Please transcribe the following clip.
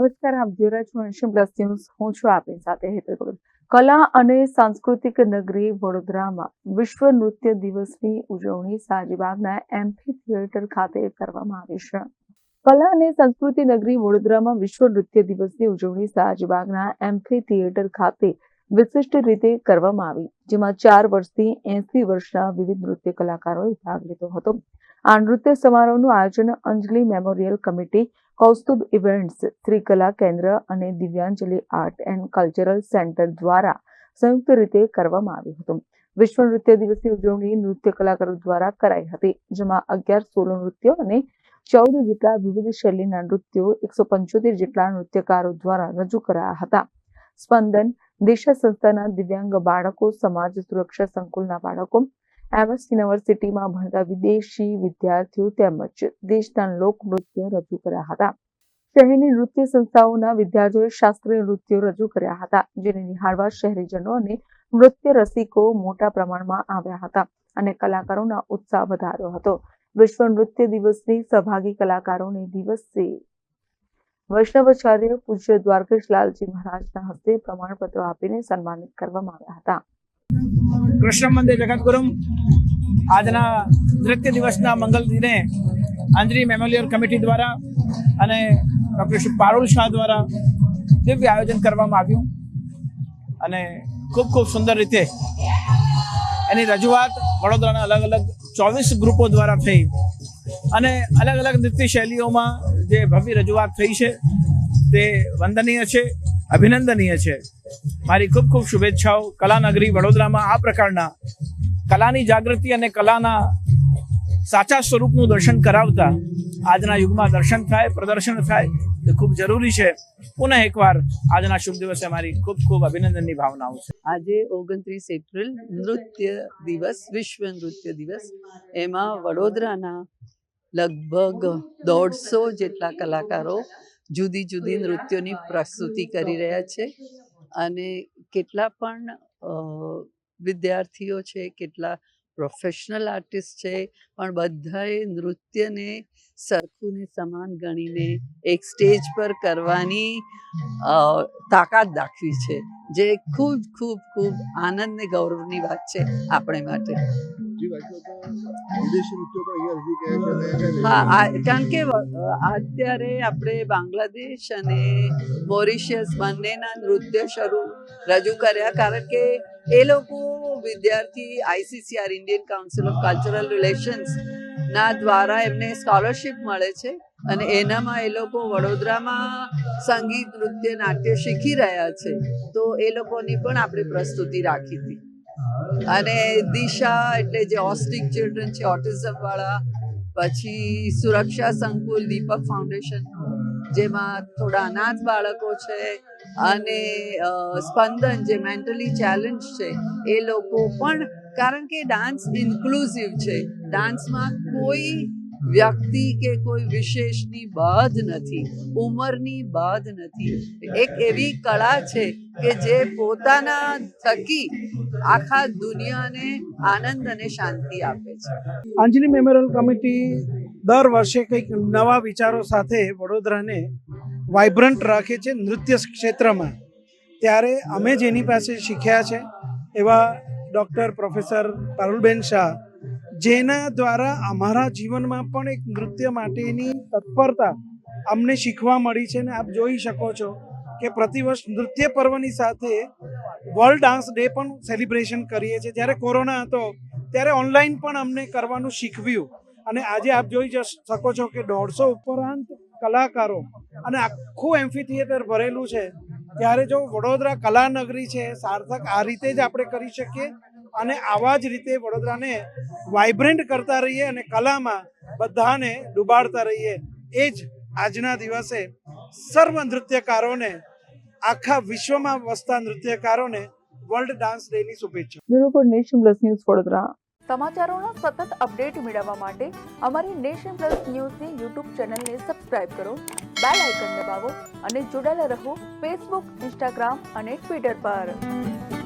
નમસ્કાર, આપ જોઈ રહ્યા છો એશિયન પ્લસ ન્યૂઝ. હું છું આપની સાથે હેતલ કલા અને સાંસ્કૃતિક નગરી વડોદરામાં વિશ્વ નૃત્ય દિવસની ઉજવણી શાહજીબાગના એમ્ફી થિયેટર ખાતે કરવામાં આવી છે. કલા અને સંસ્કૃતિ નગરી વડોદરામાં વિશ્વ નૃત્ય દિવસની ઉજવણી શાહજીબાગના એમ્ફી થિયેટર ખાતે વિશિષ્ટ રીતે કરવામાં આવી, જેમાં ચાર વર્ષથી એસી વર્ષના વિવિધ નૃત્ય કલાકારોએ ભાગ લીધો હતો. આ નૃત્ય સમારોહનું આયોજન Anjali memorial committee Kaustubh events, Trikala Kendra અને Divyanjali art and cultural centre દ્વારા સંયુક્ત રીતે કરવામાં આવ્યું હતું. વિશ્વ નૃત્ય દિવસની ઉજવણી નૃત્ય કલાકારો દ્વારા કરાઈ હતી, જેમાં અગિયાર સોલો નૃત્યો અને ચૌદ જેટલા વિવિધ શૈલીના નૃત્યો, એકસો પંચોતેર જેટલા નૃત્યકારો દ્વારા રજૂ કરાયા હતા. સ્પંદન, દિશા સંસ્થાના દિવ્યાંગ બાળકો, સમાજ સુરક્ષા સંકુલના બાળકો એમએસ યુનિવર્સિટીમાં ભણતા વિદેશી વિદ્યાર્થીઓ તેમજ દેશના લોકનૃત્ય રજૂ કર્યા હતા. શહેરની નૃત્ય સંસ્થાઓના વિદ્યાર્થીઓએ શાસ્ત્રીય નૃત્યો રજૂ કર્યા હતા, જેને નિહાળવા શહેરીજનો અને નૃત્ય રસિકો મોટા પ્રમાણમાં આવ્યા હતા અને કલાકારોના ઉત્સાહ વધાર્યો હતો. વિશ્વ નૃત્ય દિવસની સહભાગી કલાકારોને દિવસે વૈષ્ણવાચાર્ય પૂજ્ય દ્વારકેશ લાલજી મહારાજના હસ્તે પ્રમાણપત્રો આપીને સન્માનિત કરવામાં આવ્યા હતા. કૃષ્ણ મંદિર જગતગુરુ આજના નૃત્ય દિવસના મંગલ દિને આંજરી મેમોરિયલ કમિટી દ્વારા અને ડૉક્ટર શ્રી પારુલ શાહ દ્વારા દિવ્ય આયોજન કરવામાં આવ્યું. અને ખૂબ ખૂબ સુંદર રીતે એની રજૂઆત વડોદરાના અલગ અલગ ચોવીસ ગ્રુપો દ્વારા થઈ. અને અલગ અલગ નૃત્ય શૈલીઓમાં જે ભવ્ય રજૂઆત થઈ છે તે વંદનીય છે. અભિનંદનીય છે. મારી ખૂબ ખૂબ શુભેચ્છાઓ કલાનગરી વડોદરામાં આ પ્રકારના કલાની જાગૃતિ અને કલાના સાચા સ્વરૂપનું દર્શન કરાવતા આજના યુગમાં દર્શન થાય, પ્રદર્શન થાય તે ખૂબ જરૂરી છે. પુનઃ એકવાર આજના શુભ દિવસે મારી ખૂબ ખૂબ અભિનંદનની ભાવનાઓ છે. આજે ઓગણત્રીસ એપ્રિલ નૃત્ય દિવસ, વિશ્વ નૃત્ય દિવસ. એમાં વડોદરાના લગભગ દોઢસો જેટલા કલાકારો જુદી જુદી નૃત્યોની પ્રસ્તુતિ કરી રહ્યા છે અને કેટલા પણ વિદ્યાર્થીઓ છે કેટલા પ્રોફેશનલ આર્ટિસ્ટ છે પણ બધાએ નૃત્યને સરખું ને સમાન ગણીને એક સ્ટેજ પર કરવાની તાકાત દાખવી છે જે ખૂબ ખૂબ ખૂબ આનંદ ને ગૌરવની વાત છે આપણે માટે. હા કારણ કે અત્યારે આપણે બાંગ્લાદેશ અને મોરિશિયસ બંનેના નૃત્ય શરૂ રજૂ કર્યા. કારણ કે એ લોકો વિદ્યાર્થી ICCR Indian council of cultural relations ના દ્વારા એમને સ્કોલરશિપ મળે છે અને એનામાં એ લોકો વડોદરામાં સંગીત નૃત્ય નાટ્ય શીખી રહ્યા છે. તો એ લોકોની પણ આપણે પ્રસ્તુતિ રાખી હતી. અને દિશા એટલે જે ઓસ્ટિક ચિલ્ડ્રન છે, ઓટિઝમ વાળા, પછી સુરક્ષા સંકુલ, દીપક ફાઉન્ડેશન, જેમાં થોડા અનાથ બાળકો છે અને સ્પંદન જે મેન્ટલી ચેલેન્જ છે, એ લોકો પણ, કારણ કે ડાન્સ ઇન્ક્લુઝિવ છે, ડાન્સમાં કોઈ વ્યક્તિ કે કોઈ વિશેષની બાદ નથી, ઉંમરની બાદ નથી. એક એવી કળા છે કે જે પોતાના થકી આખા દુનિયાને આનંદ અને શાંતિ આપે છે. અંજલિ મેમોરિયલ કમિટી દર વર્ષે કંઈક નવા વિચારો સાથે વડોદરાને વાઇબ્રન્ટ રાખે છે નૃત્ય ક્ષેત્રમાં. ત્યારે અમે જેની પાસે શીખ્યા છે એવા ડૉક્ટર પ્રોફેસર પારુલબેન શાહ જેના દ્વારા અમારા જીવનમાં પણ એક નૃત્ય માટેની તત્પરતા અમને શીખવા મળી છે ને આપ જોઈ શકો છો કે પ્રતિવર્ષ નૃત્ય પર્વની સાથે વર્લ્ડ ડાન્સ ડે પણ સેલિબ્રેશન કરીએ છીએ. જ્યારે કોરોના હતો, ત્યારે ઓનલાઈન પણ અમને કરવાનું શીખવ્યું. અને આજે આપ જોઈ શકો છો કે દોઢસો ઉપરાંત કલાકારો અને આખું એમ્ફી થિયેટર ભરેલું છે. ત્યારે જો વડોદરા કલાનગરી છે, સાર્થક આ રીતે જ આપણે કરી શકીએ અને આવા જ રીતે વડોદરાને વાઇબ્રન્ટ કરતા રહીએ અને કલામાં બધાને ડૂબાડતા રહીએ. એ જ આજના દિવસે સર્વ નૃત્યકારોને આખા વિશ્વમાં વસતા નૃત્યકારોને વર્લ્ડ ડાન્સ ડેની શુભેચ્છા bureau for nation plus news Vadodara. સમાચારોના સતત અપડેટ મેળવવા માટે અમારી નેશન પ્લસ ન્યૂઝની યુટ્યુબ ચેનલને સબસ્ક્રાઇબ કરો બેલ આઇકન દબાવો અને જોડાયેલા રહો ફેસબુક ઇન્સ્ટાગ્રામ અને ટ્વિટર પર.